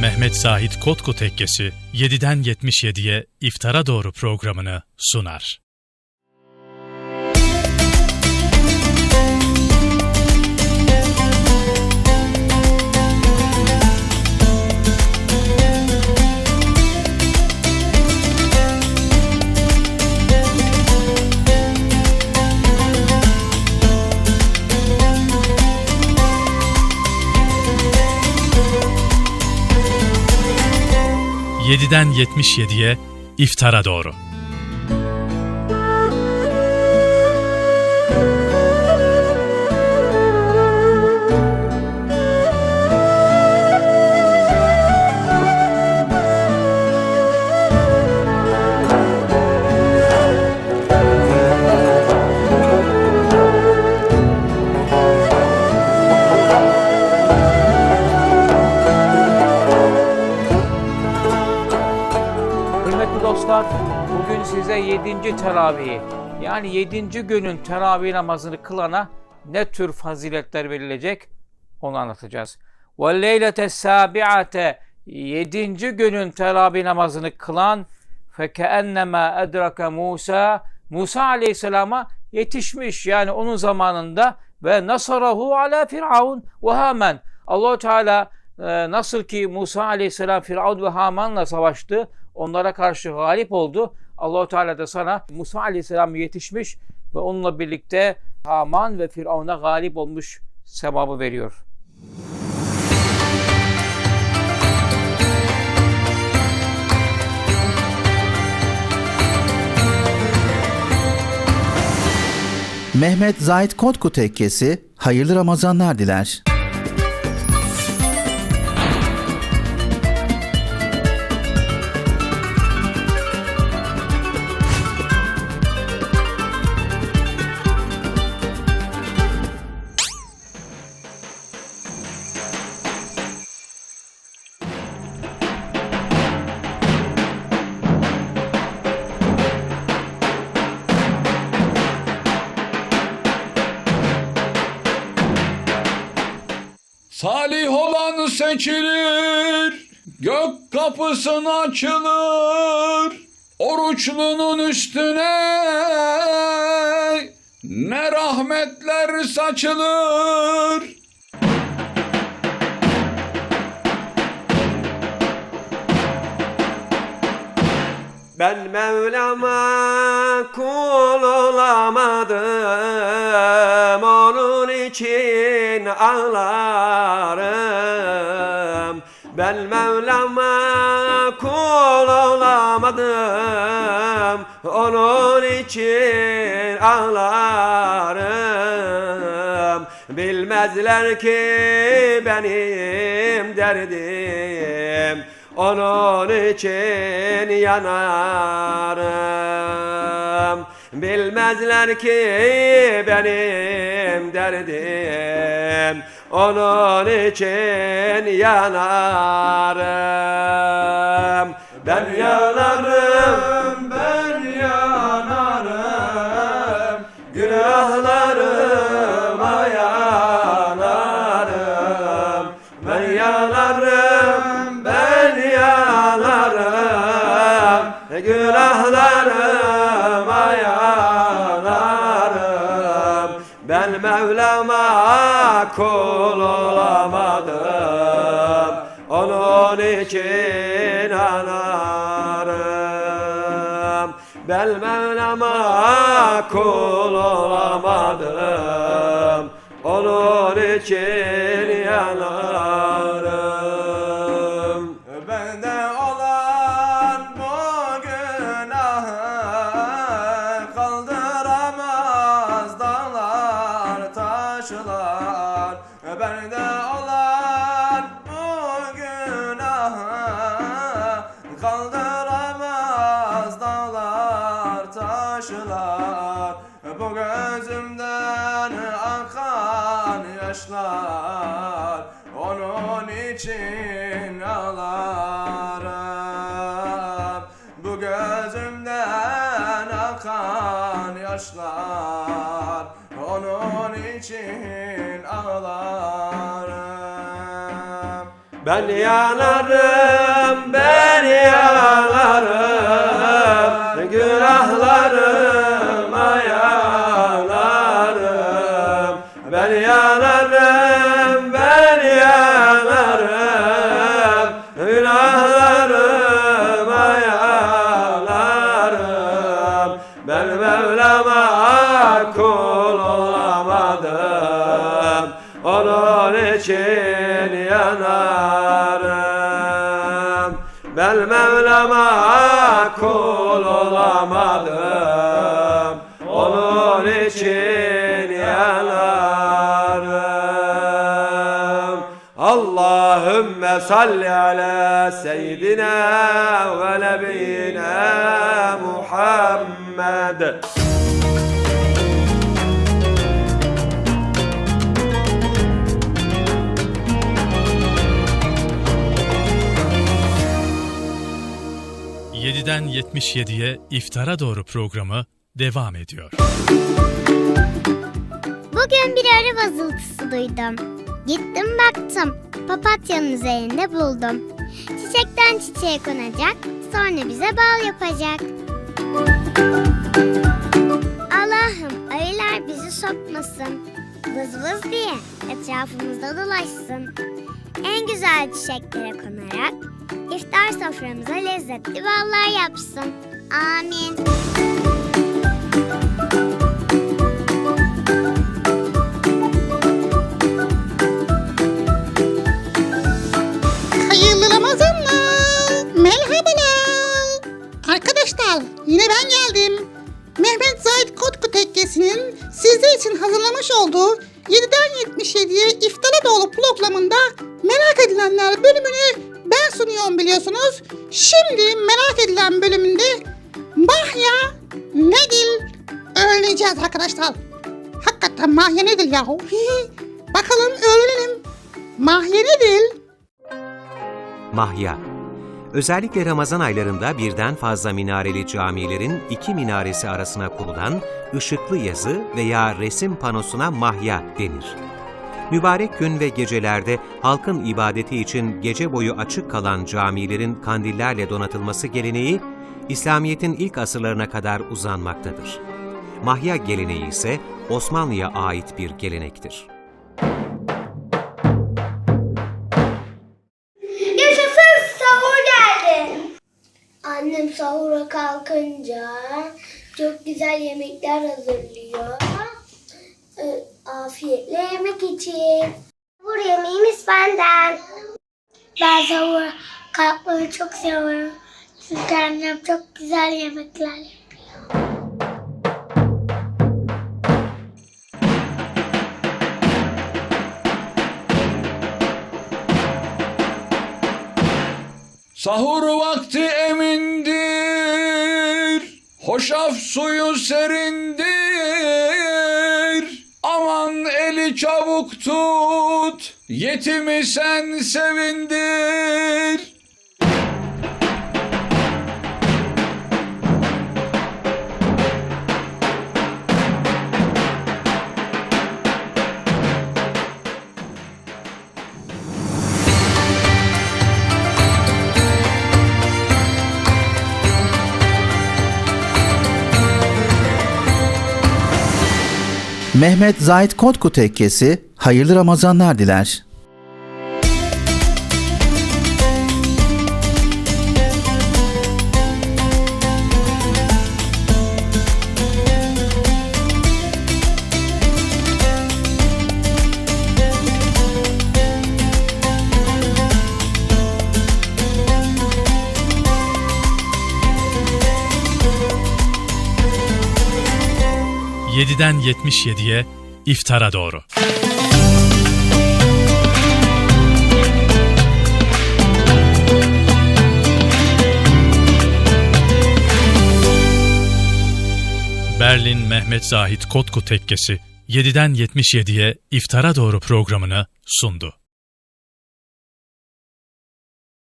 Mehmet Zahit Kotku Tekkesi 7'den 77'ye iftara doğru programını sunar. ...7'den 77'ye iftara doğru. Dostlar, bugün size 7. teravihi, yani 7. günün teravih namazını kılana ne tür faziletler verilecek onu anlatacağız. Ve leylete sabiate 7. günün teravih namazını kılan fekennema edrake Musa Musa Aleyhisselam'a yetişmiş yani onun zamanında ve nasarahu ala firavun ve hamen. Allahu Teala e, nasıl ki Musa Aleyhisselam Firavun ve Haman'la savaştı, onlara karşı galip oldu. Allahu Teala da sana Musa Aleyhisselam yetişmiş ve onunla birlikte Haman ve Firavun'a galip olmuş sevabı veriyor. Mehmet Zahit Kotku Tekkesi hayırlı Ramazanlar diler. Olan seçilir, gök kapısına açılır. Oruçlunun üstüne ne rahmetler saçılır. Ben Mevlam'a kul olamadım Onun için ağlarım. Ben Mevlam'a kul olamadım Onun için ağlarım. Bilmezler ki benim derdim onun için yanarım. Bilmezler ki benim derdim. Onun için yanarım. Ben yanarım, Mevlam'a kul olamadım. Onun için anarım. Ben Mevlam'a kul olamadım. Onun için Bu gözümden akan yaşlar onun için ağlarım. Bu gözümden akan yaşlar Onun için ağlarım. Ben yanarım, ben yanarım için yanarım. Ben Mevlam'a kul olamadım. Onun için yanarım. Allahümme salli ala seyyidina ve nebiyyina Muhammed ...7'den 77'ye iftara doğru programı devam ediyor. Bugün bir arı vızıltısı duydum. Gittim baktım. Papatyanın üzerinde buldum. Çiçekten çiçeğe konacak. Sonra bize bal yapacak. Allah'ım arılar bizi sokmasın. Vız vız diye etrafımızda dolaşsın. En güzel çiçeklere konarak iftar soframıza lezzetli ballar yapsın. Amin. Hayırlı Ramazanlar. Merhabalar. Arkadaşlar yine ben geldim. Mehmet Zahid Kotku Tekkesi'nin sizler için hazırlamış olduğu 7'den 77'ye iftara doğru programında merak edilenler bölümünü sunuyorum biliyorsunuz. Şimdi merak edilen bölümünde Mahya nedir öğreneceğiz arkadaşlar. Hakikaten Mahya nedir yahu? Bakalım öğrenelim. Mahya nedir? Mahya Özellikle Ramazan aylarında birden fazla minareli camilerin iki minaresi arasına kurulan ışıklı yazı veya resim panosuna mahya denir. Mübarek gün ve gecelerde halkın ibadeti için gece boyu açık kalan camilerin kandillerle donatılması geleneği, İslamiyet'in ilk asırlarına kadar uzanmaktadır. Mahya geleneği ise Osmanlı'ya ait bir gelenektir. Yaşasın sahur geldi. Annem sahura kalkınca çok güzel yemekler hazırlıyor. Afiyetle yemek için. Sahur yemeğimiz benden. Ben sahura kalkmayı çok seviyorum. Çünkü annem çok güzel yemekler. Sahur vakti emindir, hoşaf suyu serindir. Çabuk tut, yetimi sen sevindir. Mehmet Zahid Kotku Tekkesi hayırlı Ramazanlar diler. ...7'den 77'ye iftara doğru. Berlin Mehmet Zahit Kotku Tekkesi 7'den 77'ye iftara doğru programını sundu.